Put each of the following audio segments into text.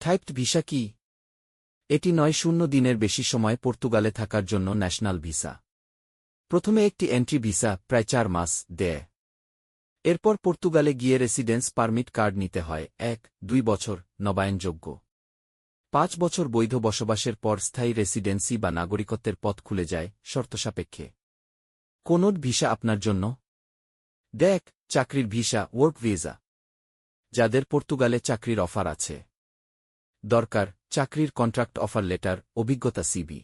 Typed visa কি? এটি নয় শূন্য দিনের বেশি সময় পর্তুগালে থাকার জন্য ন্যাশনাল ভিসা প্রথমে একটি এন্ট্রি ভিসা প্রায় চার মাস, দেয়। এরপর পর্তুগালে গিয়ে রেসিডেন্স পারমিট কার্ড নিতে হয়, এক, দুই বছর, নবায়নযোগ্য। পাঁচ বছর বৈধ বসবাসের পর স্থায়ী রেসিডেন্সি বা নাগরিকত্বের পথ খুলে যায়, শর্তসাপেক্ষে। কোনোট ভিসা আপনার জন্য? দেখ, চাকরির ভিসা ওয়ার্ক ভিসা যাদের পর্তুগালে চাকরির অফার আছে। দরকার, চাকরির কন্ট্রাক্ট অফার লেটার অভিজ্ঞতা সিবি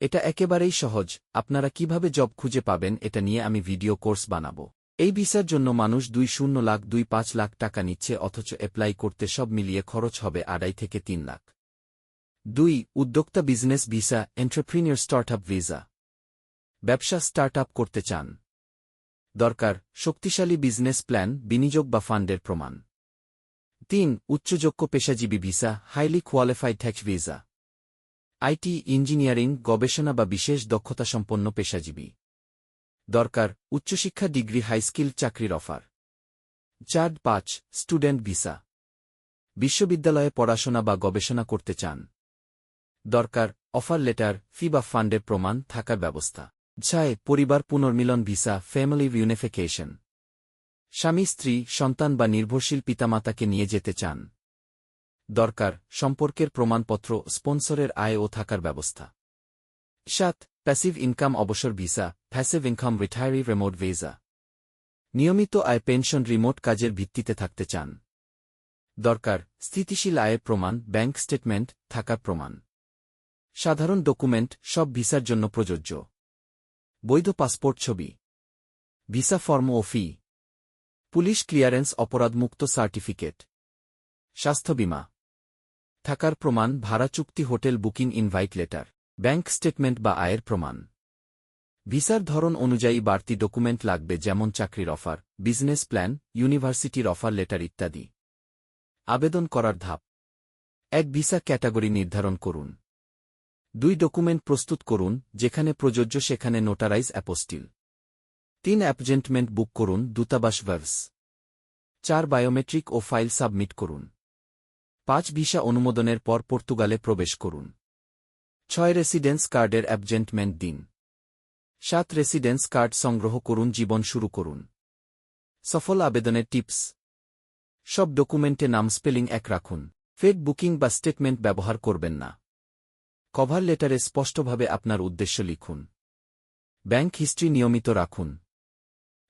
এটা একেবারেই সহজ, আপনারা কীভাবে জব খুঁজে পাবেন এটা নিয়ে আমি ভিডিও কোর্স বানাব। এই ভিসার জন্য মানুষ দুই শূন্য লাখ, দুই পাঁচ লাখ টাকা নিচ্ছে অথচ অ্যাপ্লাই করতে সব মিলিয়ে খরচ হবে আড়াই থেকে তিন লাখ। দুই, উদ্যোক্তা business visa entrepreneur startup visa ব্যবসা স্টার্ট আপ করতে চান। দরকার, শক্তিশালী বিজনেস প্ল্যান বিনিয়োগ বা ফান্ডের প্রমাণ। তিন, উচ্চযোগ্য পেশাজীবী visa highly qualified tax visa IT, engineering, গবেষণা বা বিশেষ দক্ষতাসম্পন্ন পেশাজীবী। দরকার, উচ্চশিক্ষা ডিগ্রি হাইস্কিল চাকরির অফার। চার, পাঁচ, স্টুডেন্ট ভিসা। বিশ্ববিদ্যালয়ে পড়াশোনা বা গবেষণা করতে চান। দরকার, অফার লেটার ফি বা ফান্ডের প্রমাণ থাকার ব্যবস্থা। ছয়, পরিবার পুনর্মিলন ভিসা ফ্যামিলি ইউনিফিকেশন স্বামী, স্ত্রী, সন্তান বা নির্ভরশীল পিতামাতাকে নিয়ে যেতে চান। দরকার, সম্পর্কের প্রমাণপত্র, স্পন্সরের আয় ও থাকার ব্যবস্থা। সাত, প্যাসিভ ইনকাম অবসর visa, passive income retiree remote visa. নিয়মিত আয় পেনশন রিমোট কাজের ভিত্তিতে থাকতে চান। দরকার, স্থিতিশীল আয়ের প্রমাণ, ব্যাংক স্টেটমেন্ট, থাকার প্রমাণ। সাধারণ ডকুমেন্ট, সব ভিসার জন্য প্রযোজ্য। বৈধ পাসপোর্ট ছবি। ভিসা ফর্ম ও ফি। পুলিশ ক্লিয়ারেন্স অপরাধমুক্ত সার্টিফিকেট। স্বাস্থ্য বিমা। থাকার প্রমাণ, ভাড়া চুক্তি, hotel booking, invite letter, bank statement বা আয়ের প্রমাণ। ভিসার ধরন অনুযায়ী বাড়তি ডকুমেন্ট লাগবে, যেমন চাকরির অফার, বিজনেস প্ল্যান, ইউনিভার্সিটির অফার লেটার ইত্যাদি। আবেদন করার ধাপ। এক ভিসা ক্যাটাগরি নির্ধারণ করুন। দুই ডকুমেন্ট প্রস্তুত করুন, যেখানে প্রযোজ্য, সেখানে নোটারাইজ অ্যাপোস্টিল। তিন অ্যাপজেন্টমেন্ট বুক করুন দূতাবাস ভার্স। চার বায়োমেট্রিক ও ফাইল সাবমিট করুন। পাঁচ ভিসা অনুমোদনের পর পর্তুগালে প্রবেশ করুন। ছয় রেসিডেন্স কার্ডের অ্যাবজেন্টমেন্ট দিন। সাত রেসিডেন্স কার্ড সংগ্রহ করুন, জীবন শুরু করুন। সফল আবেদনের টিপস। সব ডকুমেন্টে নাম স্পেলিং এক রাখুন। ফেক বুকিং বা স্টেটমেন্ট ব্যবহার করবেন না। কভার লেটারে স্পষ্টভাবে আপনার উদ্দেশ্য লিখুন। ব্যাংক হিস্ট্রি নিয়মিত রাখুন।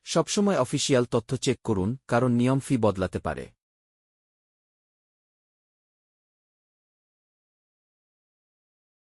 সবসময় অফিসিয়াল তথ্য চেক করুন কারণ নিয়ম ফি বদলাতে পারে।